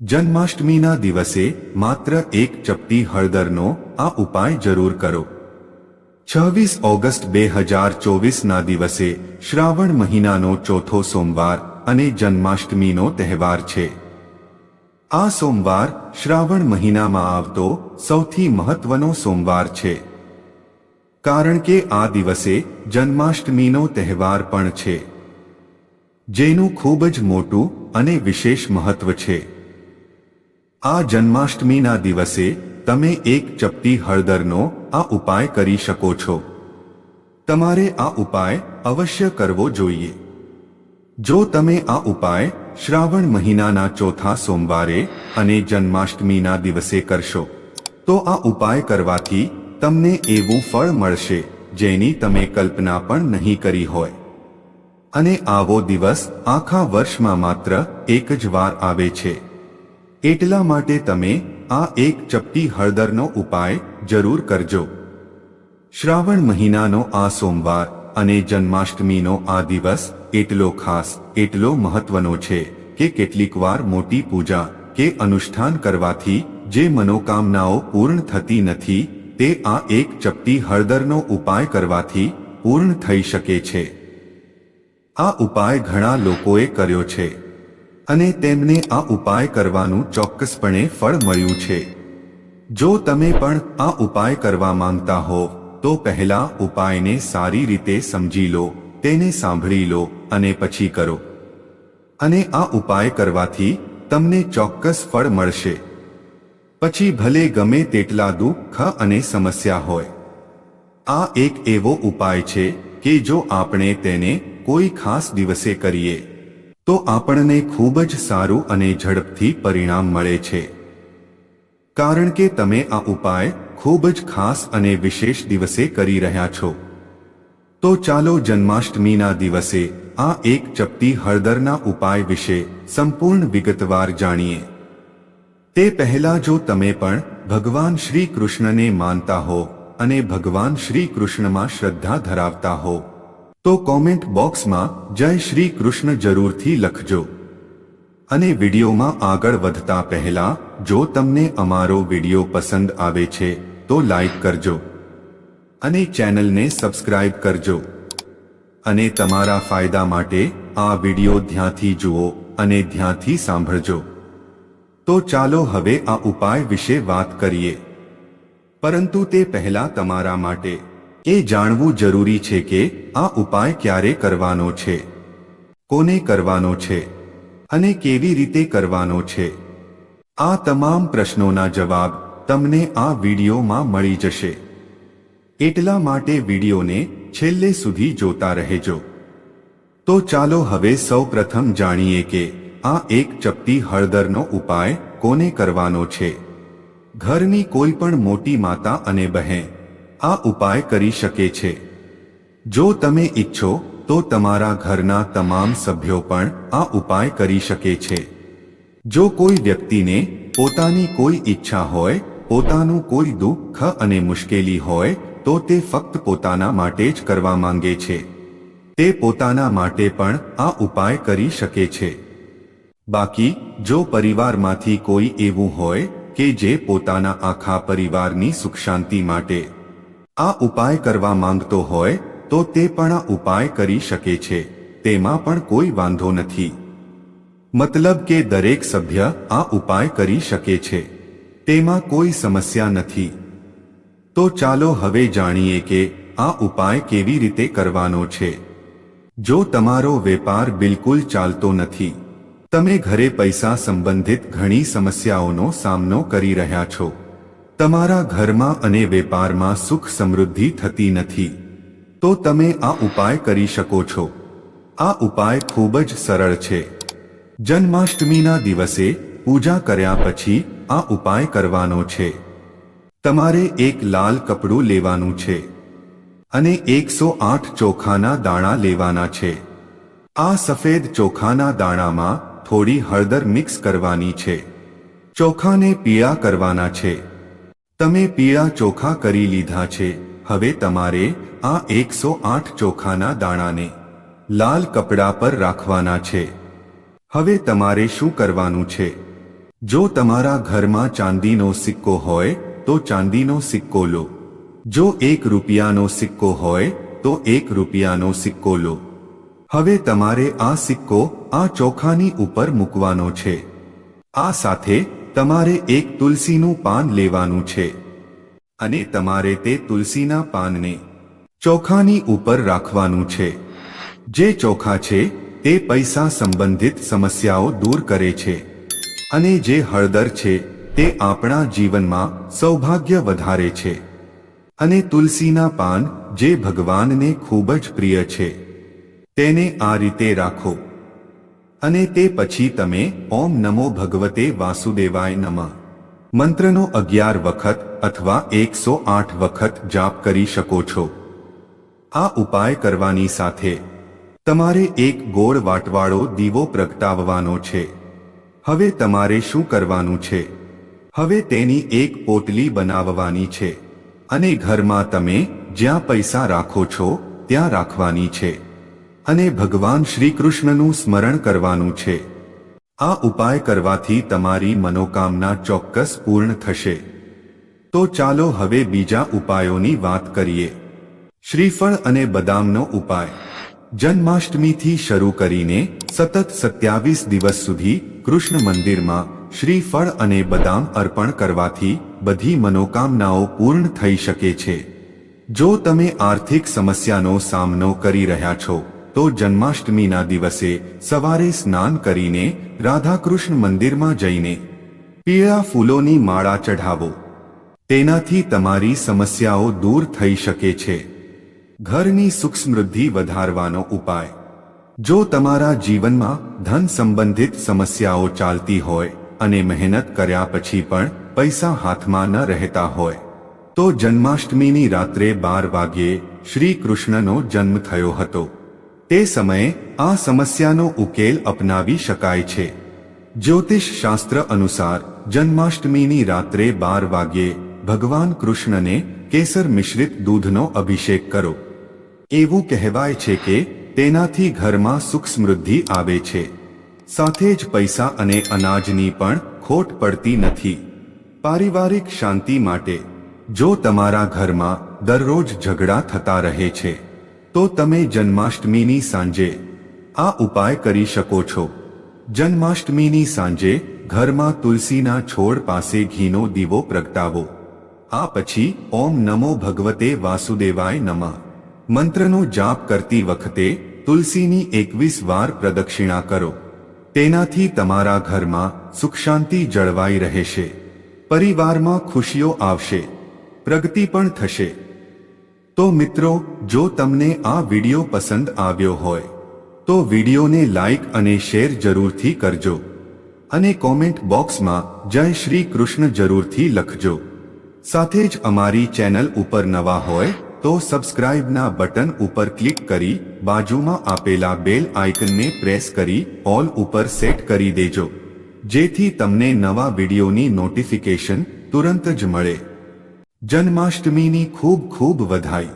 જન્માષ્ટમીના દિવસે માત્ર એક ચપટી હળદરનો આ ઉપાય જરૂર કરો. છવ્વીસ ઓગસ્ટ બે હજાર ચોવીસના દિવસે શ્રાવણ મહિનાનો ચોથો સોમવાર અને જન્માષ્ટમીનો તહેવાર છે. આ સોમવાર શ્રાવણ મહિનામાં આવતો સૌથી મહત્વનો સોમવાર છે. કારણ કે આ દિવસે જન્માષ્ટમીનો તહેવાર પણ છે. જેનું ખૂબ જ મોટું અને વિશેષ મહત્વ છે. આ જન્માષ્ટમીના દિવસે તમે એક ચપટી હળદરનો આ ઉપાય કરી શકો છો. તમારે આ ઉપાય અવશ્ય કરવો જોઈએ. જો તમે આ ઉપાય શ્રાવણ મહિનાના ચોથા સોમવારે અને જન્માષ્ટમીના દિવસે કરશો, તો આ ઉપાય કરવાથી તમને એવું ફળ મળશે જેની તમે કલ્પના પણ નહીં કરી હોય. અને આવો દિવસ આખા વર્ષમાં માત્ર એક જ વાર આવે છે. એટલા માટે તમે આ એક ચપટી હળદરનો ઉપાય જરૂર કરજો. શ્રાવણ મહિનાનો આ સોમવાર અને જન્માષ્ટમીનો આ દિવસ એટલો ખાસ, એટલો મહત્વનો છે કે કેટલીકવાર મોટી પૂજા કે અનુષ્ઠાન કરવાથી જે મનોકામનાઓ પૂર્ણ થતી નથી, તે આ એક ચપટી હળદરનો ઉપાય કરવાથી પૂર્ણ થઈ શકે છે. આ ઉપાય ઘણા લોકોએ કર્યો છે. અને તેમને આ ઉપાય કરવાનું ચોક્કસપણે ફળ મળ્યું છે. જો તમે પણ આ ઉપાય કરવા માંગતા હો, તો પહેલા ઉપાયને સારી રીતે સમજી લો, તેને સાંભળી લો અને પછી કરો. અને આ ઉપાય કરવાથી તમને ચોક્કસ ફળ મળશે. પછી ભલે ગમે તેટલા દુઃખ અને સમસ્યા હોય. આ એક એવો ઉપાય છે કે જો આપણે તેને કોઈ ખાસ દિવસે કરીએ તો આપણને ખૂબ જ સારું અને ઝડપથી પરિણામ મળે છે. કારણ કે તમે આ ઉપાય ખૂબ જ ખાસ અને વિશેષ દિવસે કરી રહ્યા છો. તો ચાલો જન્માષ્ટમીના દિવસે આ એક ચપટી હળદરના ઉપાય વિશે સંપૂર્ણ વિગતવાર જાણીએ. તે પહેલા જો તમે પણ ભગવાન શ્રી કૃષ્ણને માનતા હો અને ભગવાન શ્રી કૃષ્ણમાં શ્રદ્ધા ધરાવતા હો તો કોમેન્ટ બોક્સમાં જય શ્રી કૃષ્ણ જરૂરથી લખજો. અને વિડીયોમાં આગળ વધતા પહેલા, જો તમને અમારો વીડિયો પસંદ આવે છે, તો લાઈક કરજો. અને ચેનલને સબસ્ક્રાઇબ કરજો. અને તમારા ફાયદા માટે આ વીડિયો ધ્યાંથી જુઓ અને ધ્યાંથી સાંભળજો. તો ચાલો હવે આ ઉપાય વિશે વાત કરીએ. પરંતુ તે પહેલા તમારા માટે એ જાણવું જરૂરી છે કે આ ઉપાય ક્યારે કરવાનો છે? કોને કરવાનો છે? અને કેવી રીતે કરવાનો છે? આ તમામ પ્રશ્નોના જવાબ તમને આ વિડીયોમાં મળી જશે. એટલા માટે વિડીયોને છેલ્લે સુધી જોતા રહેજો. તો ચાલો હવે સૌ પ્રથમ જાણીએ કે આ એક ચપટી હળદરનો ઉપાય કોને કરવાનો છે? ઘરની કોઈ પણ મોટી માતા અને બહેન આ ઉપાય કરી શકે છે. જો તમે ઈચ્છો, તો તમારા ઘરના તમામ સભ્યો પણ આ ઉપાય કરી શકે છે. જો કોઈ વ્યક્તિને પોતાની કોઈ ઈચ્છા હોય, પોતાનું કોઈ દુઃખ અને મુશ્કેલી હોય, તો તે ફક્ત પોતાના માટે જ કરવા માંગે છે. તે પોતાના માટે પણ આ ઉપાય કરી શકે છે. બાકી, જો પરિવારમાંથી કોઈ એવું હોય કે જે પોતાના આખા પરિવારની સુખ શાંતિ માટે આ ઉપાય કરવા માંગતો હોય, તો તે પણ આ ઉપાય કરી શકે છે. તેમાં પણ કોઈ વાંધો નથી. મતલબ કે દરેક સભ્ય આ ઉપાય કરી શકે છે. તેમાં કોઈ સમસ્યા નથી. તો ચાલો હવે જાણીએ કે આ ઉપાય કેવી રીતે કરવાનો છે. જો તમારો વેપાર બિલકુલ ચાલતો નથી, તમે ઘરે પૈસા સંબંધિત ઘણી સમસ્યાઓનો સામનો કરી રહ્યા છો. તમારા ઘરમાં અને વેપારમાં સુખ સમૃદ્ધિ થતી નથી, તો તમે આ ઉપાય કરી શકો છો. આ ઉપાય ખૂબ જ સરળ છે. જન્માષ્ટમીના દિવસે પૂજા કર્યા પછી આ ઉપાય કરવાનો છે. તમારે એક લાલ કપડું લેવાનું છે અને એકસો આઠ ચોખાના દાણા લેવાના છે. આ સફેદ ચોખાના દાણામાં થોડી હળદર મિક્સ કરવાની છે. ચોખાને પીળા કરવાના છે. તમે પીળા ચોખા કરી લીધા છે. હવે તમારે આ એકસો આઠ ચોખાના દાણાને લાલ કપડા પર રાખવાના છે. હવે તમારે શું કરવાનું છે? જો તમારા ઘરમાં ચાંદીનો સિક્કો હોય, તો ચાંદીનો સિક્કો લો. જો એક રૂપિયાનો સિક્કો હોય, તો એક રૂપિયાનો સિક્કો લો. હવે તમારે આ સિક્કો આ ચોખાની ઉપર મૂકવાનો છે. આ સાથે તમારે એક તુલસીનું પાન લેવાનું છે. અને તમારે તે તુલસીના પાનને ચોખાની ઉપર રાખવાનું છે. જે ચોખા છે, તે પૈસા સંબંધિત સમસ્યાઓ દૂર કરે છે. અને જે હળદર છે, તે આપણા જીવનમાં સૌભાગ્ય વધારે છે. અને તુલસીના પાન જે ભગવાનને ખૂબ જ પ્રિય છે. તેને આ રીતે રાખો. અને તે પછી તમે, ઓમ નમો ભગવતે વાસુદેવાય નમ. મંત્રનો અગિયાર વખત અથવા એકસો આઠ વખત જાપ કરી શકો છો. આ ઉપાય કરવાની સાથે, તમારે એક ગોળ વાટવાળો દીવો પ્રગટાવવાનો છે. હવે તમારે શું કરવાનું છે? હવે તેની એક પોટલી બનાવવાની છે. અને ઘરમાં તમે, જ્યાં પૈસા રાખો છો, ત્યાં રાખવાની છે. અને ભગવાન શ્રી કૃષ્ણનું સ્મરણ કરવાનું છે. આ ઉપાય કરવાથી તમારી મનોકામના ચોક્કસ પૂર્ણ થશે. તો ચાલો હવે બીજા ઉપાયોની વાત કરીએ. શ્રીફળ અને બદામનો ઉપાય. જન્માષ્ટમીથી શરૂ કરીને સતત સત્યાવીસ દિવસ સુધી કૃષ્ણ મંદિરમાં શ્રીફળ અને બદામ અર્પણ કરવાથી બધી મનોકામનાઓ પૂર્ણ થઈ શકે છે. જો તમે આર્થિક સમસ્યાનો સામનો કરી રહ્યા છો તો જન્માષ્ટમીના દિવસે સવારે સ્નાન કરીને રાધાકૃષ્ણ મંદિરમાં જઈને પીળા ફૂલોની માળા ચઢાવો. તેનાથી તમારી સમસ્યાઓ દૂર થઈ શકે છે. ઘરની સુખ સમૃદ્ધિ વધારવાનો ઉપાય. જો તમારા જીવનમાં ધન સંબંધિત સમસ્યાઓ ચાલતી હોય અને મહેનત કર્યા પછી પણ પૈસા હાથમાં ન રહેતા હોય, તો જન્માષ્ટમીની રાત્રે બાર વાગ્યે શ્રી કૃષ્ણનો જન્મ થયો હતો. તે સમયે આ સમસ્યાનો ઉકેલ અપનાવી શકાય છે. જ્યોતિષ શાસ્ત્ર અનુસાર, જન્માષ્ટમીની રાત્રે બાર વાગ્યે ભગવાન કૃષ્ણને કેસર મિશ્રિત દૂધનો અભિષેક કરો. એવું કહેવાય છે કે તેનાથી ઘરમાં સુખ સમૃદ્ધિ આવે છે. સાથે જ પૈસા અને અનાજની પણ ખોટ પડતી નથી. પારિવારિક શાંતિ માટે, જો તમારા ઘરમાં દરરોજ ઝઘડા થતા રહે છે તો તમે જન્માષ્ટમીની સાંજે આ ઉપાય કરી શકો છો. જન્માષ્ટમીની સાંજે ઘરમાં તુલસીના છોડ પાસે ઘીનો દીવો પ્રગટાવો. આ પછી ઓમ નમો ભગવતે વાસુદેવાય નમઃ. મંત્રનો જાપ કરતી વખતે તુલસીની એકવીસ વાર પ્રદક્ષિણા કરો. તેનાથી તમારા ઘરમાં સુખ શાંતિ જળવાઈ રહેશે. પરિવારમાં ખુશીઓ આવશે. પ્રગતિ પણ થશે. તો મિત્રો, જો તમને આ વિડિયો પસંદ આવ્યો હોય, તો વિડિયોને લાઈક અને શેર જરૂરથી કરજો. અને કોમેન્ટ બોક્સમાં જય શ્રી કૃષ્ણ જરૂરથી લખજો. સાથે જ અમારી ચેનલ ઉપર નવા હોય, તો સબસ્ક્રાઇબના બટન ઉપર ક્લિક કરી બાજુમાં આપેલા બેલ આઇકનને પ્રેસ કરી ઓલ ઉપર સેટ કરી દેજો. જેથી તમને નવા વિડિયોની નોટિફિકેશન તુરંત જ મળે. જન્માષ્ટમીની ખૂબ ખૂબ વધાઈ.